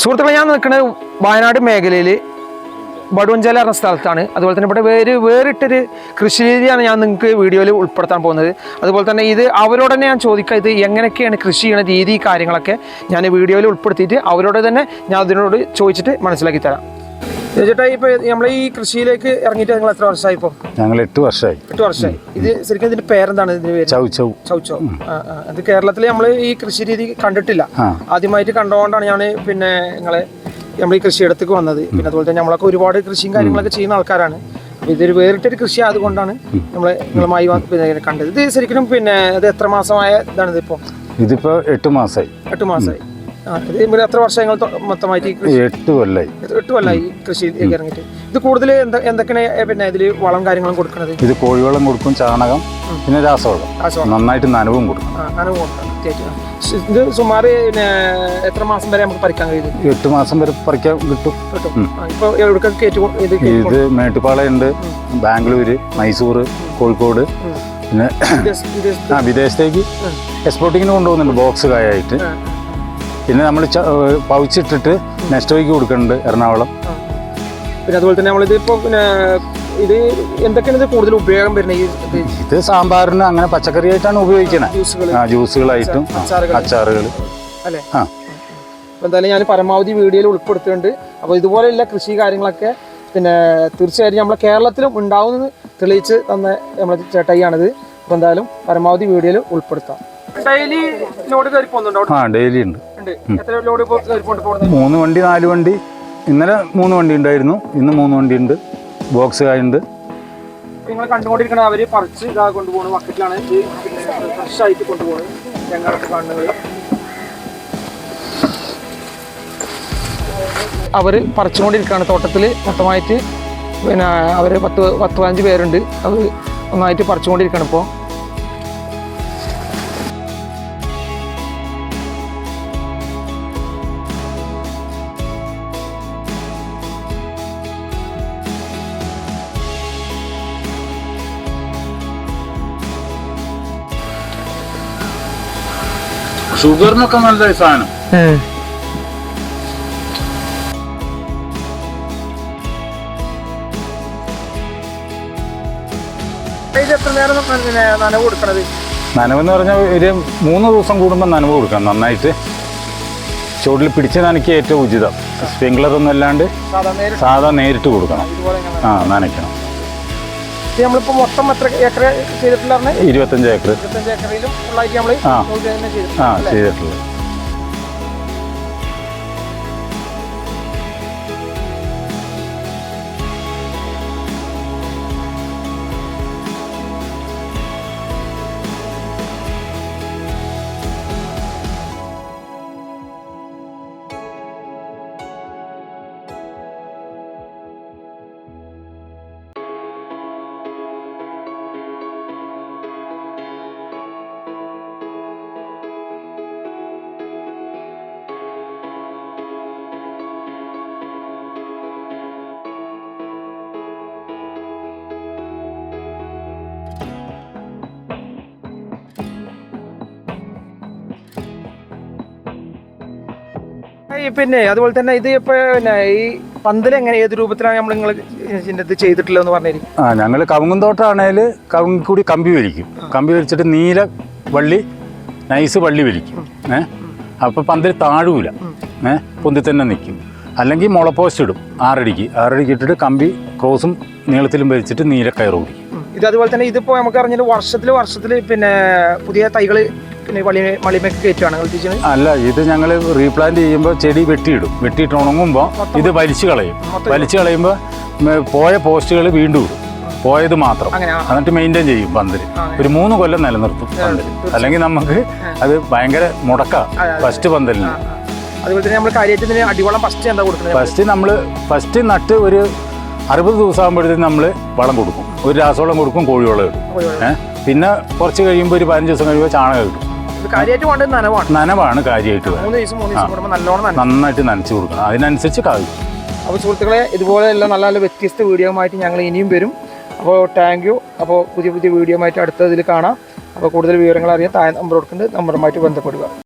സുഹൃത്തുക്കളെ ഞാൻ നിൽക്കുന്നത് വയനാട് മേഖലയിൽ ബടുവഞ്ചാല എന്ന സ്ഥലത്താണ്. അതുപോലെ തന്നെ ഇവിടെ വേറെ വേറിട്ടൊരു കൃഷി രീതിയാണ് ഞാൻ നിങ്ങൾക്ക് വീഡിയോയിൽ ഉൾപ്പെടുത്താൻ പോകുന്നത്. അതുപോലെ തന്നെ ഇത് അവരോട് തന്നെ ഞാൻ ചോദിക്കുക ഇത് എങ്ങനെയൊക്കെയാണ് കൃഷി ചെയ്യുന്ന രീതി കാര്യങ്ങളൊക്കെ ഞാൻ വീഡിയോയിൽ ഉൾപ്പെടുത്തിയിട്ട് അവരോട് തന്നെ ഞാൻ അതിനോട് ചോദിച്ചിട്ട് മനസ്സിലാക്കി തരാം. ചേട്ടാ ഇപ്പൊ നമ്മൾ ഈ കൃഷിയിലേക്ക് ഇറങ്ങിയിട്ട് നിങ്ങൾ എത്ര വർഷമായി ഇപ്പൊ? ഞങ്ങൾ എട്ട് വർഷമായി. എട്ട് വർഷമായി. ഇത് ശരിക്കും ഇതിന്റെ പേരെന്താണ് ഇതിന്റെ പേര്? ചൗ ചൗ. ചൗ ആ. ഇത് കേരളത്തിൽ നമ്മൾ ഈ കൃഷി രീതി കണ്ടിട്ടില്ല. ആദ്യമായിട്ട് കണ്ടുകൊണ്ടാണ് ഞാൻ പിന്നെ നിങ്ങളെ നമ്മൾ ഈ കൃഷിയിടത്തേക്ക് വന്നത്. പിന്നെ അതുപോലെ തന്നെ നമ്മളൊക്കെ ഒരുപാട് കൃഷിയും കാര്യങ്ങളൊക്കെ ചെയ്യുന്ന ആൾക്കാരാണ്. അപ്പോൾ ഇതൊരു വേറിട്ടൊരു കൃഷി ആയതുകൊണ്ടാണ് നമ്മൾ നിങ്ങളുമായി കണ്ടത്. ഇത് ശരിക്കും പിന്നെ ഇത് എത്ര മാസമായ ഇതാണ് ഇതിപ്പോ ഇതിപ്പോ എട്ട് മാസമായി എട്ട് മാസമായി ഇത് ഇവിടെ എത്ര വർഷങ്ങൾ മൊത്തമായിട്ട് കൃഷി എട്ട് കൊല്ലായി. എട്ട് കൊല്ലമായി ഈ കൃഷിയിലേക്ക് ഇറങ്ങിയിട്ട്. ഇത് കൂടുതൽ എന്താ എന്തൊക്കെയാണ് പിന്നെ ഇതിൽ വളം കാര്യങ്ങളും കൊടുക്കുന്നത്? ഇത് കോഴിവെള്ളം കൊടുക്കും ചാണകം പിന്നെ രാസവളം. നന്നായിട്ട് നനവും കൊടുക്കും. നനവും കൊടുക്കണം ഇത് പിന്നെ എത്ര മാസം വരെ നമുക്ക് പറിക്കാൻ കഴിയും എട്ട് മാസം വരെ പറിക്കാൻ കിട്ടും. കിട്ടും. ആ, ഇപ്പൊ എവിടേക്ക് കയറ്റി കൊ- ഇത് മേട്ടുപാളയുണ്ട് ഇത് മേട്ടുപ്പാളയുണ്ട് ബാംഗ്ലൂര് മൈസൂർ കോഴിക്കോട് പിന്നെ ആ വിദേശത്തേക്ക്. എക്സ്പോർട്ടിങ്ങിന് കൊണ്ടുപോകുന്നുണ്ട് ബോക്സ് കായായിട്ട്. പിന്നെ നമ്മൾ പൗച്ചിട്ടിട്ട് നെക്സ്റ്റ് കൊടുക്കുന്നുണ്ട് എറണാകുളം. പിന്നെ അതുപോലെ തന്നെ നമ്മളിത് ഇപ്പോൾ പിന്നെ ഇത് എന്തൊക്കെയാണ് ഇത് കൂടുതൽ ഉപയോഗം വരുന്നത് ഇത്? സാമ്പാറിന് അങ്ങനെ പച്ചക്കറിയായിട്ടാണ് ഉപയോഗിക്കുന്നത് ആ ജ്യൂസുകളായിട്ടും അച്ചാറുകൾ. അല്ലേ? ആ. അപ്പൊ എന്തായാലും ഞാൻ പരമാവധി വീഡിയോയിൽ ഉൾപ്പെടുത്തുന്നുണ്ട്. അപ്പോൾ ഇതുപോലെയുള്ള കൃഷി കാര്യങ്ങളൊക്കെ പിന്നെ തീർച്ചയായും നമ്മളെ കേരളത്തിലും ഉണ്ടാവുമെന്ന് തെളിയിച്ച് തന്ന നമ്മളെ ചേട്ടയ്യാണിത്. അപ്പോൾ എന്തായാലും പരമാവധി വീഡിയോയിൽ ഉൾപ്പെടുത്താം. ഡെയിലി ലോഡ് കയറി പോകുന്നുണ്ടോ? ആ ഡെയിലി ഉണ്ട്. ഉണ്ട്. മൂന്ന് വണ്ടി നാല് വണ്ടി. ഇന്നലെ മൂന്ന് വണ്ടി ഉണ്ടായിരുന്നു. ഇന്ന് മൂന്ന് വണ്ടി ഉണ്ട്. ബോക്സ് കായുണ്ട് നിങ്ങൾ കണ്ടുകൊണ്ടിരിക്കണ അവർ പറിച്ച് ഇതാ കൊണ്ടുപോകുന്ന ബക്കറ്റിലാണ് ഫ്രഷ് ആയിട്ട് കൊണ്ടുപോകുന്നത് ഞങ്ങൾക്ക് കാണുന്നത്. അവർ പറിച്ചുകൊണ്ടിരിക്കുകയാണ് തോട്ടത്തിൽ മൊത്തമായിട്ട് പിന്നെ അവർ പത്ത് പത്ത് പതിനഞ്ച് പേരുണ്ട്. അവർ ഒന്നായിട്ട് പറിച്ചുകൊണ്ടിരിക്കുകയാണ് ഇപ്പോൾ ഷുഗറിനൊക്കെ നല്ല സാധനം. എത്ര നേരം നനവ് കൊടുക്കണത്? നനവെന്ന് പറഞ്ഞാൽ ഒരു മൂന്ന് ദിവസം കൂടുമ്പോൾ നനവ് കൊടുക്കണം നന്നായിട്ട്. ചുവട്ടിൽ പിടിച്ച് നനയ്ക്ക് ഏറ്റവും ഉചിതം. സ്പ്രിംഗ്ലർ ഒന്നും അല്ലാണ്ട് സാധാ നേരിട്ട് കൊടുക്കണം. ആ നനയ്ക്കണം. നമ്മളിപ്പോൾ മൊത്തം എത്ര ഏക്കർ ചെയ്തിട്ടുള്ള ഇരുപത്തഞ്ച് ഏക്കർ ഇരുപത്തഞ്ച് ഏക്കറിലും ഫുള്ളായിട്ട് നമ്മൾ ചെയ്തിട്ടുണ്ട് പിന്നെ അതുപോലെ തന്നെ ഇത് ഇപ്പൊ പിന്നെ ഈ പന്തൽ എങ്ങനെ ഏത് രൂപത്തിലാണ് നമ്മൾ നിങ്ങൾ ഇത് ചെയ്തിട്ടുള്ളതെന്ന് പറഞ്ഞു ആ ഞങ്ങൾ കവുങ്ങുന്തോട്ടാണേൽ കവുങ്ങി കൂടി കമ്പി വലിക്കും. കമ്പി വലിച്ചിട്ട് നീല വള്ളി നൈസ് വള്ളി വലിക്കും. ഏ? അപ്പോൾ പന്തൽ താഴൂല. ഏ? പൊന്തി തന്നെ നിൽക്കും അല്ലെങ്കിൽ മുളപ്പോസ്റ്റ് ഇടും ആറടിക്ക്. ആറടിക്ക് ഇട്ടിട്ട് കമ്പി ക്രോസും നീളത്തിലും വലിച്ചിട്ട് നീല കയറും. ഇത് അതുപോലെ തന്നെ ഇതിപ്പോ നമുക്ക് അറിഞ്ഞാൽ വർഷത്തിൽ വർഷത്തിൽ പിന്നെ പുതിയ തൈകൾ പിന്നെ വളി മളിമയൊക്കെ കയറ്റുവാണ് നിങ്ങൾ അല്ല ഇത് ഞങ്ങൾ റീപ്ലാന്റ് ചെയ്യുമ്പോൾ ചെടി വെട്ടിയിടും. വെട്ടിയിട്ട് ഉണങ്ങുമ്പോൾ ഇത് വലിച്ചു കളയും. വലിച്ചു കളയുമ്പോൾ പോയ പോസ്റ്റുകൾ വീണ്ടും ഇടും. പോയത് മാത്രം. എന്നിട്ട് മെയിന്റെയിൻ ചെയ്യും പന്തൽ ഒരു മൂന്ന് കൊല്ലം നിലനിർത്തും പന്തൽ അല്ലെങ്കിൽ നമുക്ക് അത് ഭയങ്കര മുടക്ക. ഫസ്റ്റ് പന്തലിന്. അതുപോലെ തന്നെ നമ്മൾ അടിവളം ഫസ്റ്റ് എന്താ കൊടുക്കുന്നത്? ഫസ്റ്റ് നമ്മൾ ഫസ്റ്റ് നട്ട് ഒരു അറുപത് ദിവസം ആകുമ്പോഴത്തേക്കും നമ്മൾ വളം കൊടുക്കും. ഒരു രാസവളം കൊടുക്കും കോഴിവളം ഇടും. പിന്നെ കുറച്ച് കഴിയുമ്പോൾ ഒരു പതിനഞ്ച് ദിവസം കഴിയുമ്പോൾ ചാണകം ഇടും. ഇത് കാര്യമായിട്ട് വേണ്ടത് നനവാണ്. നനവാണ് കാര്യമായിട്ട് വേണ്ടത്. മൂന്ന് ദിവസം മൂന്ന് ദിവസം കൂടുമ്പോൾ നല്ലോണം നനവ് നന്നായിട്ട് നനച്ചു കൊടുക്കണം. അതിനനുസരിച്ച് കായ്ക്കും അപ്പോൾ സുഹൃത്തുക്കളെ ഇതുപോലെയുള്ള നല്ല നല്ല വ്യത്യസ്ത വീഡിയോ ആയിട്ട് ഞങ്ങൾ ഇനിയും വരും. അപ്പോൾ താങ്ക് യു അപ്പോൾ പുതിയ പുതിയ വീഡിയോ ആയിട്ട് അടുത്തതിൽ കാണാം. അപ്പോൾ കൂടുതൽ വിവരങ്ങൾ അറിയാൻ താഴെ നമ്പർ കൊടുക്കുന്നുണ്ട്. നമ്പറുമായിട്ട് ബന്ധപ്പെടുക.